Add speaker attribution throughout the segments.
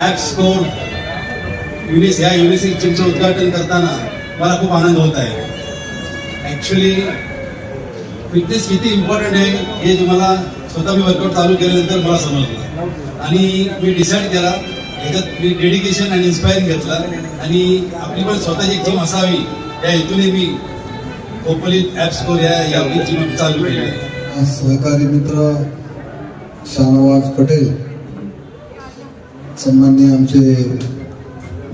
Speaker 1: App score Younis ह्या unisex जिमचं उद्घाटन करताना मला खूप आनंद होत आहे. ॲक्च्युली फिटनेस किती इम्पॉर्टंट आहे हे तुम्हाला स्वतः मी वर्कआउट चालू केल्यानंतर मला समजलं. आणि मी डिसाईड केला ह्याच्यात मी डेडिकेशन आणि इन्स्पायरिंग घेतलं. आणि आपली पण स्वतःची एक जिम असावी या हेतूने मी खोपोलीत ॲप स्कोर या या आपली जिम चालू केली
Speaker 2: सहकारी मित्र शाहनवाज पटेल सन्माननीय आमचे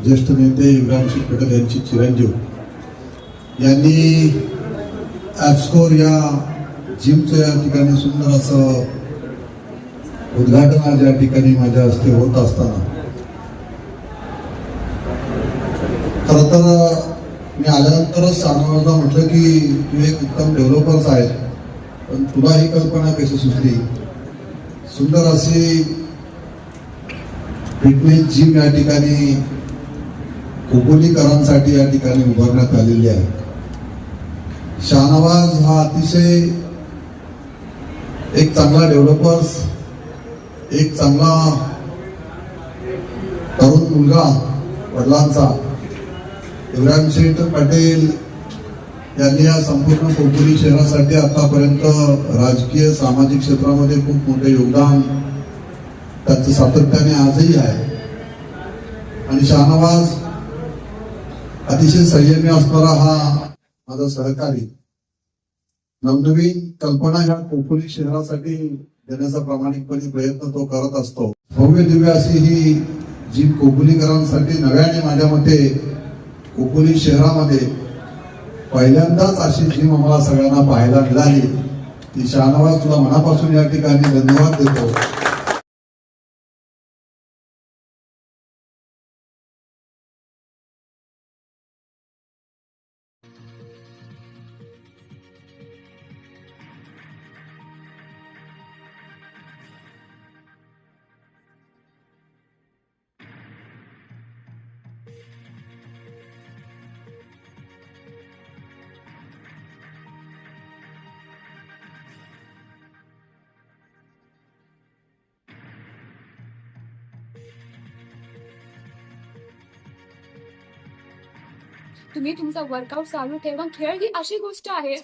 Speaker 2: ज्येष्ठ नेते इब्राहिमसिंग पटेल यांचे चिरंजीव. यांनी ॲप्सकोर या जिमचं या ठिकाणी सुंदर असं उद्घाटन आज या ठिकाणी माझ्या हस्ते होत असताना. खरं तर मी आल्यानंतरच सांगायला म्हटलं की तू एक उत्तम डेव्हलपर्स आहे पण तुला ही कल्पना कशी सुचली? सुंदर अशी फिटनेस जिम या ठिकाणी खोपोलीकरांसाठी या ठिकाणी उभारण्यात आलेली आहे. शाहनवाज हा अतिशय एक चांगला डेव्हलपर्स एक चांगला तरुण मुलगा वडिलांचा. इब्राहिम शेठ पटेल यांनी या संपूर्ण खोपोली शहरासाठी आतापर्यंत राजकीय सामाजिक क्षेत्रामध्ये खूप मोठे योगदान त्याचं सातत्याने आजही आहे. आणि शाहनवाज अतिशय संयमी असणारा हा माझा सहकारी. नवनवीन कल्पना ह्या कोकणी शहरासाठी देण्याचा प्रामाणिकपणे प्रयत्न तो करत असतो. भव्य दिव्य अशी ही जी कोकुलीकरांसाठी नव्याने माझ्या मते कोकुली शहरामध्ये पहिल्यांदाच अशी जिम आम्हाला सगळ्यांना पाहायला मिळाली. ती शाहनवाज तुला मनापासून या ठिकाणी धन्यवाद देतो.
Speaker 3: तुम्ही तुमचा वर्कआउट चालू ठेवा. खेळ ही अशी गोष्ट आहे.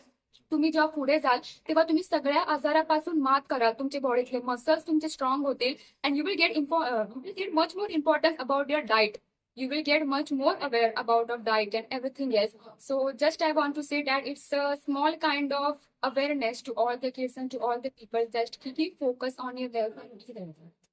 Speaker 3: तुम्ही जेव्हा पुढे जाल तेव्हा तुम्ही सगळ्या आजारापासून मात कराल तुमचे बॉडीतले मसल्स तुमचे स्ट्रॉंग होतील and you will get you get much more importance about your diet you will get much more aware about of diet and everything yes so just I want to say that it's a small kind of awareness to all the kids and to all the people just की focus on your well